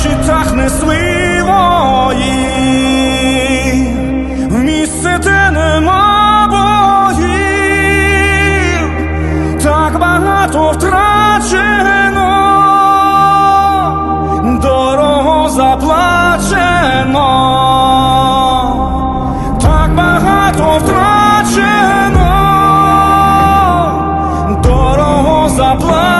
на щитах несли вої, в місце, де нема богів, так багато втрачено, дорого заплачено, втрачено, дорого заплачено.